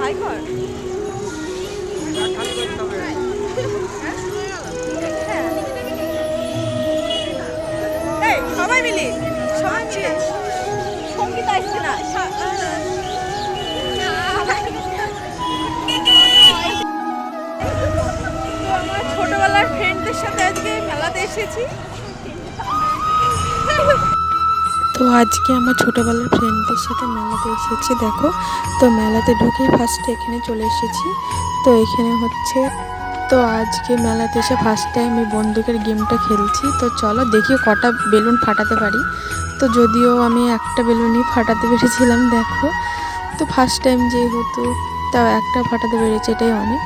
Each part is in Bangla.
হাই কর। সবাই মিলি, সবাই মিলে। সংগীত আসছে না ছোটবেলার ফ্রেন্ডদের সাথে আজকে মেলাতে এসেছি। তো আজকে আমার ছোটোবেলার ফ্রেন্ডদের সাথে মেলাতে এসেছি, দেখো। তো মেলাতে ঢুকেই ফার্স্টে এখানে চলে এসেছি। তো এখানে হচ্ছে, তো আজকে মেলাতে এসে ফার্স্ট টাইম এই বন্দুকের গেমটা খেলছি। তো চলো দেখি কটা বেলুন ফাটাতে পারি। তো যদিও আমি একটা বেলুনই ফাটাতে পেরেছিলাম, দেখো। তো ফার্স্ট টাইম যেহেতু, তাও একটা ফাটাতে পেরেছি, এটাই অনেক।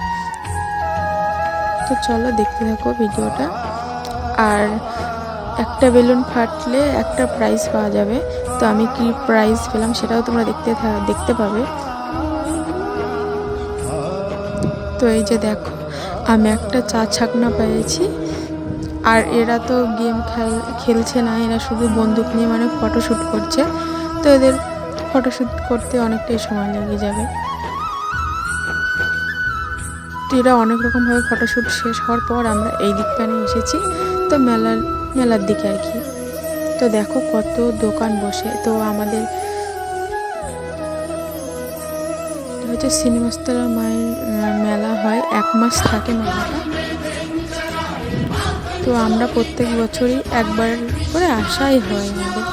তো চলো দেখতে থাকো ভিডিওটা। আর একটা বেলুন ফাটলে একটা প্রাইজ পাওয়া যাবে। তো আমি কি প্রাইজ পেলাম সেটাও তোমরা দেখতে দেখতে পাবে। তো এই যে দেখো, আমি একটা চা ছাকনা পেয়েছি। আর এরা তো গেম খেল, খেলছে না, এরা শুধু বন্দুক নিয়ে মানে ফটোশ্যুট করছে। তো এদের ফটোশ্যুট করতে অনেকটাই সময় লেগে যাবে। তো এরা অনেক রকমভাবে ফটোশ্যুট শেষ হওয়ার পর আমরা এই দিকটানে এসেছি। তো মেলার মেলার দিকে আর কি। তো দেখো কত দোকান বসে। তো আমাদের হচ্ছে সিনেমাস্তলা মায়ের মেলা হয়। এক মাস থাকে মেলাটা। তো আমরা প্রত্যেক বছরই একবার করে আসাই হয় আমাদের।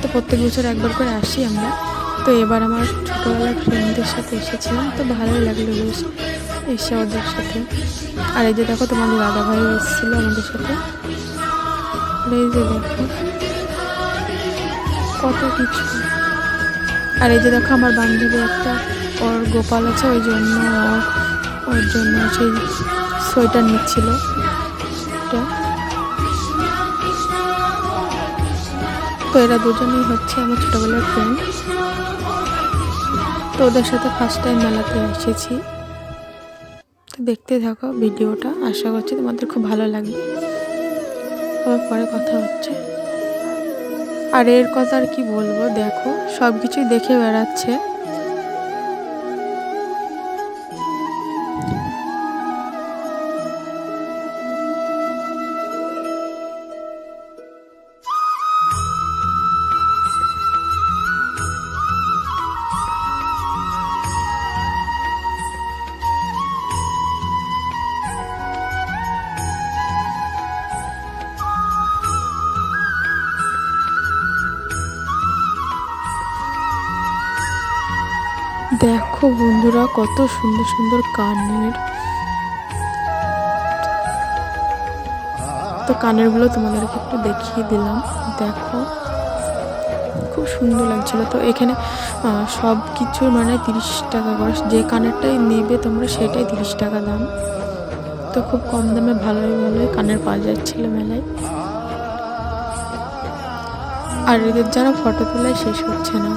তো প্রত্যেক বছর একবার করে আসি আমরা। তো এবার আমার ছোটোবেলার ফ্রেন্ডদের সাথে এসেছিলাম। তো ভালোই লাগল বেশ এসে ওদের সাথে। আর এই যে দেখো তোমাদের দাদা ভাই এসেছিল আমাদের সাথে। এই যে দেখো, কত কিছু। আর এই যে দেখো আমার বান্ধবী একটা, ওর গোপাল আছে, ওই জন্য ওর জন্য সেই সোয়েটার নিচ্ছিল। তো এরা দুজনেই হচ্ছে আমার ছোটোবেলার ফ্রেন্ড তো ওদের সাথে ফার্স্ট টাইম মেলাতে এসেছি। দেখতে থাকো ভিডিওটা। আশা করছি তোমাদের খুব ভালো লাগবে। আবার পরে কথা হচ্ছে। আর এর কথা আর কি বলব? দেখো সব কিছুই দেখে বেড়াচ্ছে। দেখো বন্ধুরা, কত সুন্দর সুন্দর কানের তো কানেরগুলো তোমাদেরকে একটু দেখিয়ে দিলাম। দেখো, খুব সুন্দর লাগছিল। তো এখানে সব কিছুর মানে তিরিশ টাকা করে। যে কানেরটাই নেবে তোমরা, সেটাই তিরিশ টাকা দাম। তো খুব কম দামে ভালোই ভালোই কানের পাওয়া যাচ্ছিল মেলায় আর এদের যারা ফটো তোলায় শেষ হচ্ছে না।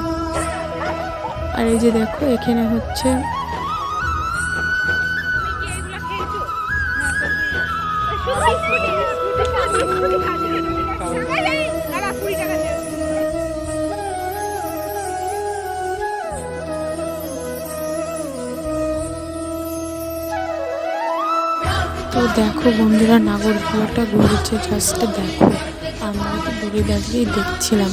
আর এই যে দেখো, এখানে হচ্ছে তো দেখো বন্ধুরা, নাগরদোলাটা ঘুরেছে জাস্ট দেখো। আমরা তো দূরে দাঁড়িয়েই দেখছিলাম।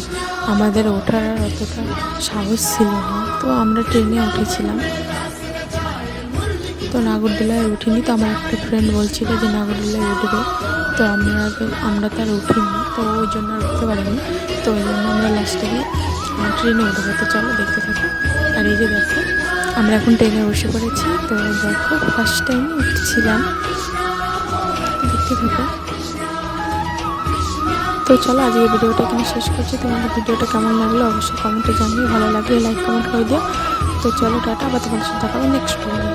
আমাদের ওঠার অতটা সাহস ছিল না। তো আমরা ট্রেনে উঠেছিলাম। তো নাগরদোলায় উঠিনি। তো আমার একটা ফ্রেন্ড বলছিল যে, নাগরদোলায় উঠবে। তো আমরা আমরা তার উঠিনি। তো ওই জন্য আর উঠতে পারিনি। তো ওই জন্য আমরা লাস্টে গিয়ে ট্রেনে উঠবো। তো চলো দেখতে থাকো। আর এই যে দেখো, আমরা এখন ট্রেনে বসে পড়েছি। তো দেখো ফার্স্ট টাইমে উঠছিলাম। দেখতে থাকো। তো চলো, আজকে ভিডিওটা এখানে শেষ করছি। তোমাদের ভিডিওটা কেমন লাগল অবশ্যই কমেন্টে জানিয়ে ভালো লাগলে লাইক কমেন্ট করে দিও। তো চলো, টাটা, আবার তোমাদের সাথে দেখা হবে নেক্সট ভিডিও